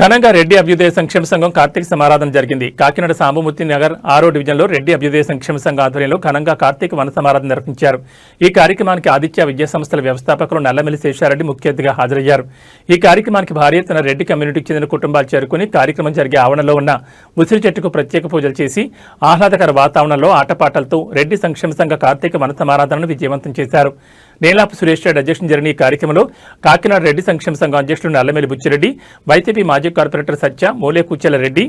ఘనంగా రెడ్డి అభ్యుదయ సంక్షేమ సంఘం కార్తీక సమారాధన జరిగింది. కాకినాడ సాంబమూర్తి నగర్ ఆరో డివిజన్లో రెడ్డి అభ్యుదయ సంక్షేమ సంఘం ఆధ్వర్యంలో ఘనంగా కార్తీక వన సమారాధన నిర్వహించారు. ఈ కార్యక్రమానికి ఆదిత్య విద్యా సంస్థల వ్యవస్థాపకులు నల్లమెల్లి శేషారెడ్డి ముఖ్య అతిథిగా హాజరయ్యారు. ఈ కార్యక్రమానికి భార్య తన రెడ్డి కమ్యూనిటీకి చెందిన కుటుంబాలు చేరుకుని కార్యక్రమం జరిగే ఆవరణలో ఉన్న ఉసిరి చెట్టుకు ప్రత్యేక పూజలు చేసి ఆహ్లాదకర వాతావరణంలో ఆటపాటలతో రెడ్డి సంక్షేమ సంఘ కార్తీక వన సమారాధనను విజయవంతం చేశారు. నేలాపు సురేష్ రెడ్డి అధ్యక్షులు జరిగిన ఈ కార్యక్రమంలో కాకినాడ రెడ్డి సంక్షేమ సంఘం అధ్యక్షుడు నల్లమేలి బుచ్చిరెడ్డి వైసీపీ మాజీ కార్పొరేటర్ సత్య మూలే కూచెల రెడ్డి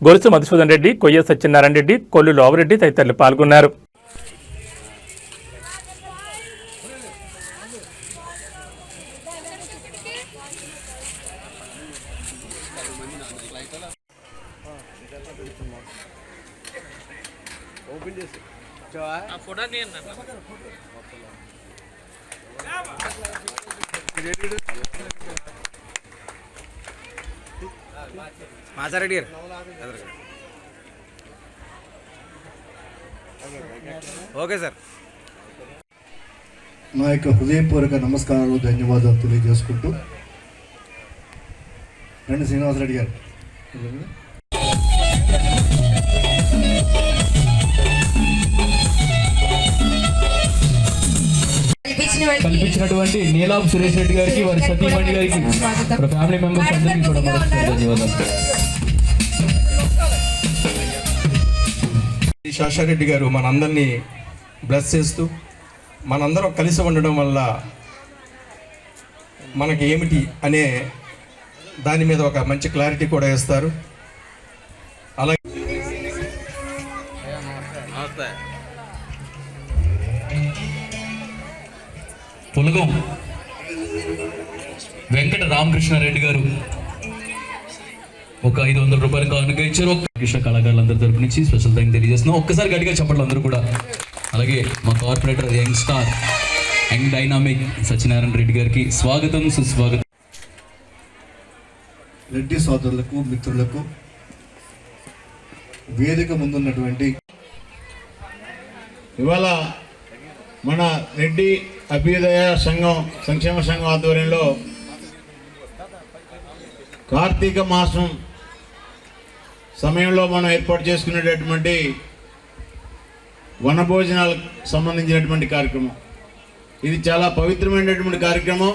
గొలుసు మధుసూదన్ రెడ్డి కొయ్య సత్యనారాయణ రెడ్డి కొల్లు లోవరెడ్డి తదితరులు పాల్గొన్నారు. మాచారెడ్డి గారు. Okay sir. నా యొక్క హృదయపూర్వక నమస్కారాలు ధన్యవాదాలు తెలియజేసుకుంటూ. రండి శ్రీనివాసరెడ్డి గారు. కల్పించినటువంటి నీలాబ్ సురేష్ రెడ్డి గారికి వారి సతీమణి గారికి ఫ్యామిలీ మెంబర్స్ అందరికీ కూడా ధన్యవాదాలు. శాషారెడ్డి గారు మనందరినీ బ్లెస్ చేస్తూ మనందరం కలిసి ఉండడం వల్ల మనకి ఏమిటి అనే దాని మీద ఒక మంచి క్లారిటీ కూడా ఇస్తారు. అలాగే పులగం వెంకట రామకృష్ణారెడ్డి గారు. ఒక ఐదు వందల రూపాయలు కానుక ఇచ్చారు. ఒక కృష్ణ కళాకారులందరి తరపు నుంచి స్పెషల్ థ్యాంక్ తెలియజేస్తున్నాం. ఒక్కసారి గట్టిగా చెప్పండి అందరూ కూడా. అలాగే మా corporator young star young dynamic Satyanarayana Reddy గారికి స్వాగతం సుస్వాగతం. రెడ్డి సోదరులకు మిత్రులకు వేదిక ముందున్నటువంటి ఇవాళ మన రెడ్డి అభ్యుదయ సంఘం సంక్షేమ సంఘం ఆధ్వర్యంలో కార్తీక మాసం సమయంలో మనం ఏర్పాటు చేసుకునేటటువంటి వనభోజనాలకు సంబంధించినటువంటి కార్యక్రమం. ఇది చాలా పవిత్రమైనటువంటి కార్యక్రమం.